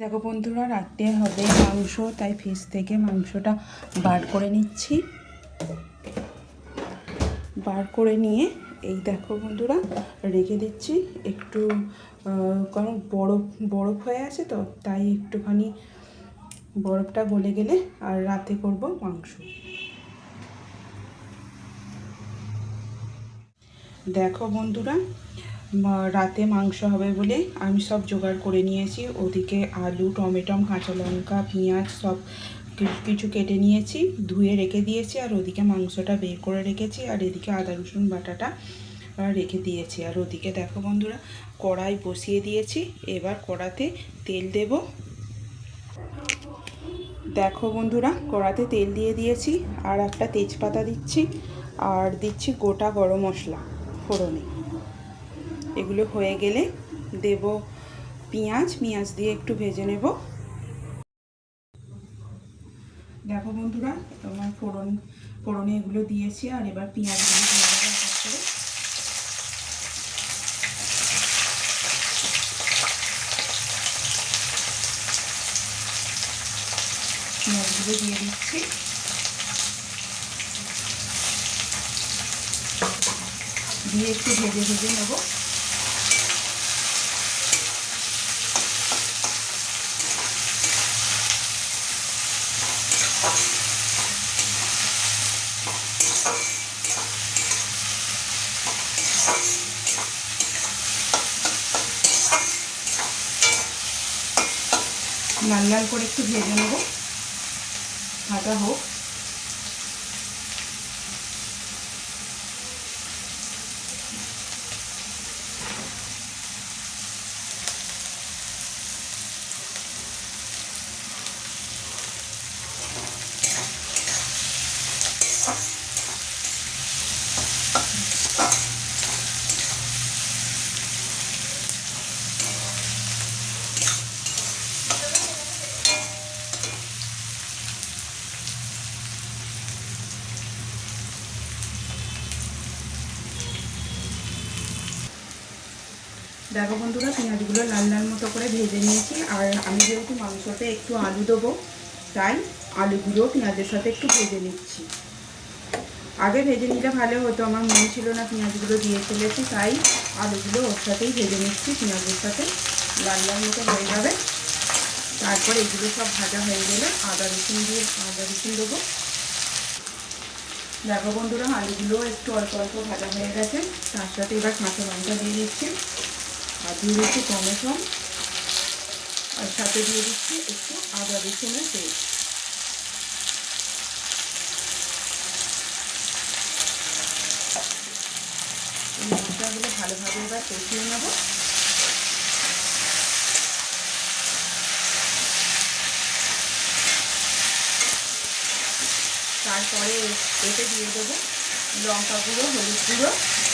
দেখো বন্ধুরা, রাত্রে হবে মাংস, তাই ফ্রিজ থেকে মাংসটা বার করে নিচ্ছি। বার করে নিয়ে এই দেখো বন্ধুরা, রেখে দিচ্ছি। একটু কারণ বরফ বরফ হয়ে আছে তো, তাই একটুখানি বরফটা গলে গেলে আর রাতে করব মাংস। দেখো বন্ধুরা রাতে মাংস হবে বলে আমি সব জোগাড় করে নিয়েছি। ওদিকে আলু, টমেটম, কাঁচা লঙ্কা, পেঁয়াজ সব কিছু কেটে নিয়েছি, ধুয়ে রেখে দিয়েছি আর ওদিকে মাংসটা বের করে রেখেছি আর এদিকে আদা, রসুন বাটাটা রেখে দিয়েছি। আর ওদিকে দেখো বন্ধুরা, কড়াই বসিয়ে দিয়েছি, এবার কড়াতে তেল দেব। দেখো বন্ধুরা, কড়াতে তেল দিয়ে দিয়েছি আর একটা তেজপাতা দিচ্ছি আর দিচ্ছি গোটা গরম মশলা ফোড়নে। এগুলো হয়ে গেলে দেব পেঁয়াজ পেঁয়াজ দিয়ে একটু ভেজে নেব। দেখো বন্ধুরা, তোমার ফোড়ন, ফোড়নে এগুলো দিয়েছি আর এবার পেঁয়াজ পেঁয়াজগুলো দিয়ে দিচ্ছি। দিয়ে একটু ভেজে ভেজে নেব। লাল লাল করে একটু ভেজে নেব। ভাজা হোক। দেখো বন্ধুরা, পেঁয়াজগুলো লাল লাল মতো করে ভেজে নিয়েছি। আর আমি যেহেতু মাংসতে একটু আলু দেবো, তাই আলুগুলো পেঁয়াজের সাথে একটু ভেজে নিচ্ছি। আগে ভেজে নিলে ভালো হতো, আমার মনে ছিল না পেঁয়াজগুলো দিয়ে ফেলেছি, তাই আলুগুলো ওর সাথেই ভেজে নিচ্ছি, পেঁয়াজের সাথে লাল লাল মতো হয়ে যাবে। তারপর এগুলো সব ভাজা হয়ে গেলে আদা রসুন দিয়ে আদা রসুন দেবো। দেখো বন্ধুরা আলুগুলো একটু অল্প অল্প ভাজা হয়ে গেছে, তার সাথে এবার কাঁচা লঙ্কা দিয়ে দিচ্ছি। আর দিয়ে দিচ্ছি টমেটো আর সাথে দিয়ে দিচ্ছি একটু আদা রসুনের পেস্ট। এই মশলাগুলো ভালোভাবে এবার কষিয়ে নেব। তারপরে এতে দিয়ে দেবো লঙ্কা গুঁড়ো হলুদ গুঁড়ো,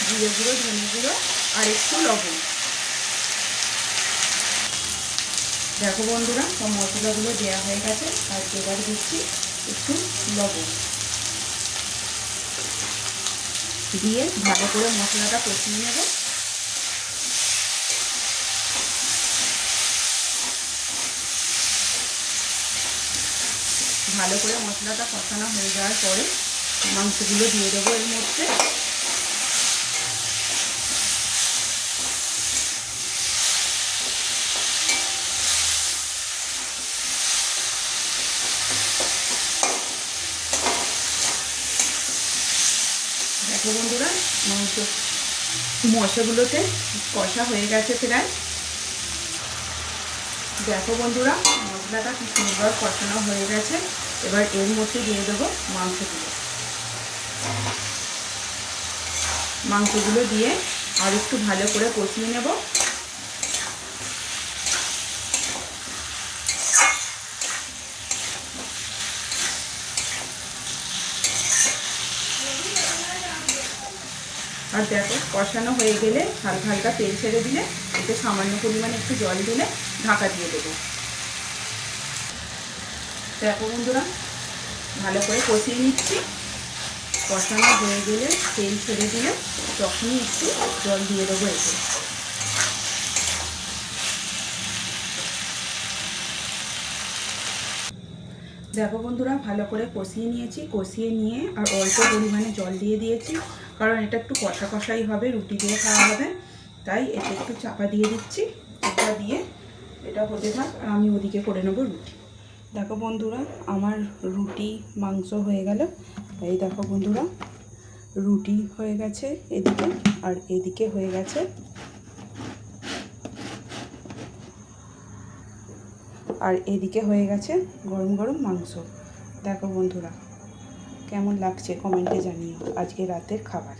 জিরে গুঁড়ো, ধনে গুঁড়ো আর একটু লবণ। দেখো বন্ধুরা, সব মশলাগুলো দেওয়া হয়ে গেছে। আর এবার দিচ্ছি একটু লবণ। দিয়ে ভালো করে মশলাটা কষিয়ে নেব। ভালো করে মশলাটা কষানো হয়ে যাওয়ার পরে মাংসগুলো দিয়ে দেবো এর মধ্যে। দেখো বন্ধুরা, মাংস মশাগুলোতে কষা হয়ে গেছে প্রায়। দেখো বন্ধুরা, মশলাটা কি সুন্দর কষানো হয়ে গেছে। এবার এর মধ্যে দিয়ে দেবো মাংসগুলো। মাংসগুলো দিয়ে আর একটু ভালো করে কষিয়ে নেব। আর দেখো, কষানো হয়ে গেলে হালকা হালকা তেল ছেড়ে দিলে, এতে সামান্য পরিমাণে একটু জল দিলে ঢাকা দিয়ে দেবো। দেখো বন্ধুরা, ভালো করে কষিয়ে নিচ্ছি। কষানো হয়ে গেলে তেল ছেড়ে দিলে তখনই একটু জল দিয়ে দেবো এতে। দেখো বন্ধুরা, ভালো করে কষিয়ে নিয়েছি। কষিয়ে নিয়ে আর অল্প পরিমাণে জল দিয়ে দিয়েছি। কারণ এটা একটু কষা কষাই হবে রুটি দিয়ে খাওয়া হবে। তাই এটা একটু চাপা দিয়ে দিচ্ছি। চাপা দিয়ে এটা হতে থাক আর আমি ওদিকে করে নেব রুটি। দেখো বন্ধুরা, আমার রুটি, মাংস হয়ে গেল। এই দেখো বন্ধুরা, রুটি হয়ে গেছে এদিকে আর এদিকে হয়ে গেছে। আর এদিকে হয়ে গেছে গরম গরম মাংস। দেখো বন্ধুরা কেমন লাগছে কমেন্টে জানিও। আজকে রাতের খাবার।